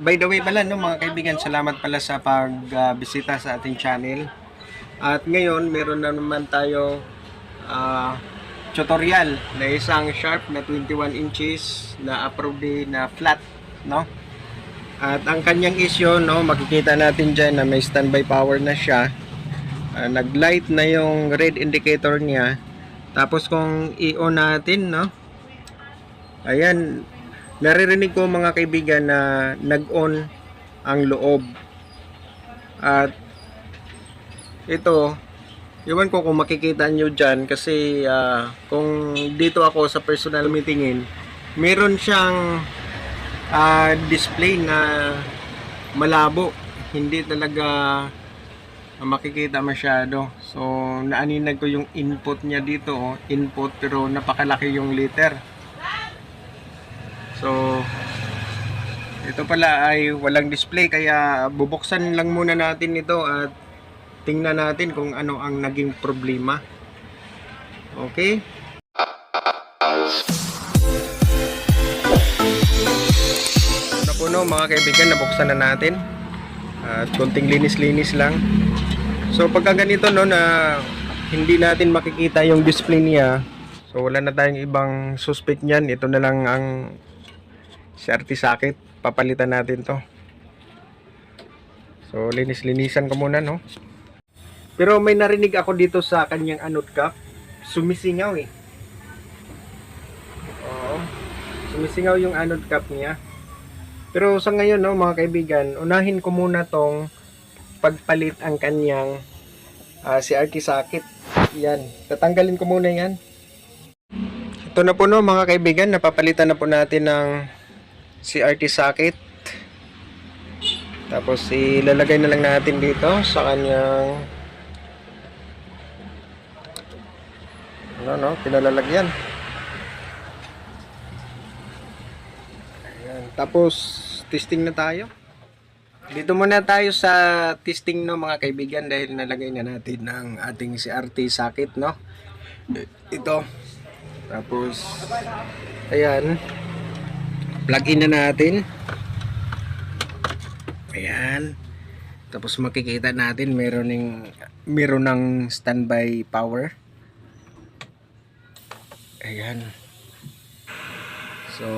By the way pala, no, mga kaibigan, salamat pala sa pagbisita sa ating channel. At ngayon, meron na naman tayo ah, tutorial na isang sharp na 21 inches na approved na flat, no? At ang kanyang issue, no, makikita natin dyan na may standby power na siya. Ah, nag-light na yung red indicator niya. Tapos kung i-on natin, no, ayan, naririnig ko mga kaibigan na nag-on ang loob. At ito, iwan ko kung makikita nyo dyan kasi ah, kung dito ako sa personal meetingin, meron siyang ah, display na malabo. Hindi talaga makikita masyado. So, naaninag ko yung input niya dito. Oh. Input pero napakalaki yung liter. So, ito pala ay walang display kaya bubuksan lang muna natin ito at tingnan natin kung ano ang naging problema. Okay? Na po no, mga kaibigan, nabuksan na natin. At konting linis-linis lang. So pagka ganito no na hindi natin makikita yung display niya, so wala na tayong ibang suspect niyan. Ito na lang ang CRT socket. Papalitan natin to. So linis-linisan ko muna no. Pero may narinig ako dito sa kanyang anode cap. Sumisingaw eh. Oo. Sumisingaw yung anode cap niya. Pero sa ngayon no mga kaibigan, unahin ko muna tong pagpalit ang kanyang ah, CRT socket. Yan. Tatanggalin ko muna yan. Ito na po no mga kaibigan, napapalitan na po natin ng CRT socket. Tapos ilalagay na lang natin dito sa kanyang ano no, pinalalagyan. Ayan. Tapos testing na tayo. Dito muna tayo sa testing no mga kaibigan dahil nalagay na natin ang ating CRT socket no. Ito. Tapos ayan. Plug in na natin. Ayan. Tapos makikita natin meron ng meron ng standby power. Ayan. So,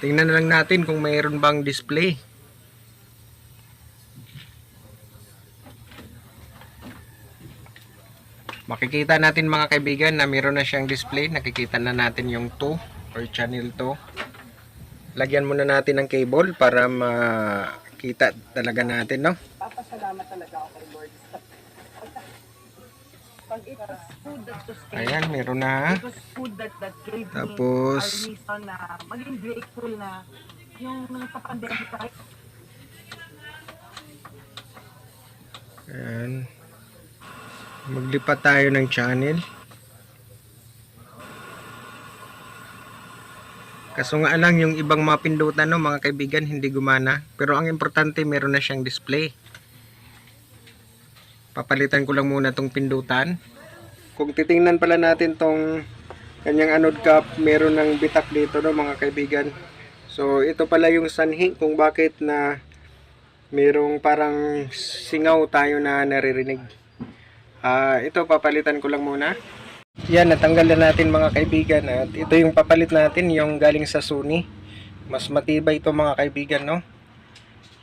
tingnan na lang natin kung mayroon bang display. Makikita natin mga kaibigan na mayroon na siyang display. Nakikita na natin yung 2 or channel 2. Lagyan muna natin ng cable para makita talaga natin, no? Papasalamat talaga ako kay Lord. Pag it was food that sustained, Ayan, meron na. it was food that, that gave Tapos, me a reason na maging grateful na yung sa pandemic kahit Ayan. Maglipat tayo ng channel. Kaso nga lang yung ibang mga pindutan no, mga kaibigan hindi gumana. Pero ang importante meron na siyang display. Papalitan ko lang muna tong pindutan. Kung titingnan pala natin tong kanyang anode cap, meron ng bitak dito no mga kaibigan. So ito pala yung sanhi kung bakit na merong parang singaw tayo na naririnig. Ah, ito papalitan ko lang muna. Yan, natanggal na natin mga kaibigan at ito yung papalit natin yung galing sa Sony. Mas matibay ito mga kaibigan, no?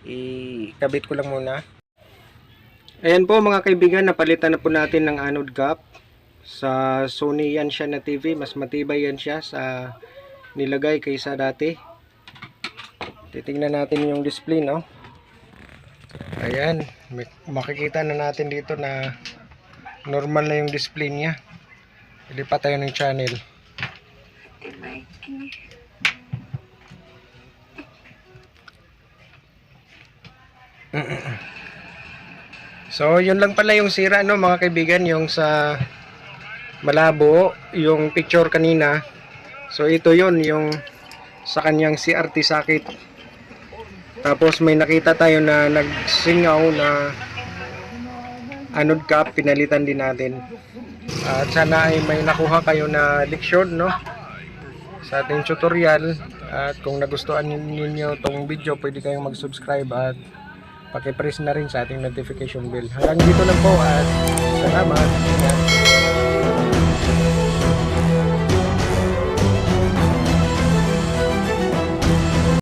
Ikabit ko lang muna. Ayan po mga kaibigan, napalitan na po natin ng anode cap. Sa Sony yan siya na TV, mas matibay yan siya sa nilagay kaysa dati. Titingnan natin yung display, no? Ayan, makikita na natin dito na normal na yung display niya. Ilipat tayo ng channel. So, yun lang pala yung sira no mga kaibigan, yung sa malabo, yung picture kanina. So, ito yun, yung sa kanyang CRT socket. Tapos may nakita tayo na nagsingaw na anode cap, pinalitan din natin. At sana ay may nakuha kayo na leksyon, no? Sa ating tutorial At kung nagustuhan ninyo tong video, pwede kayong mag-subscribe at pakipress na rin sa ating notification bell. Hanggang dito lang po at salamat.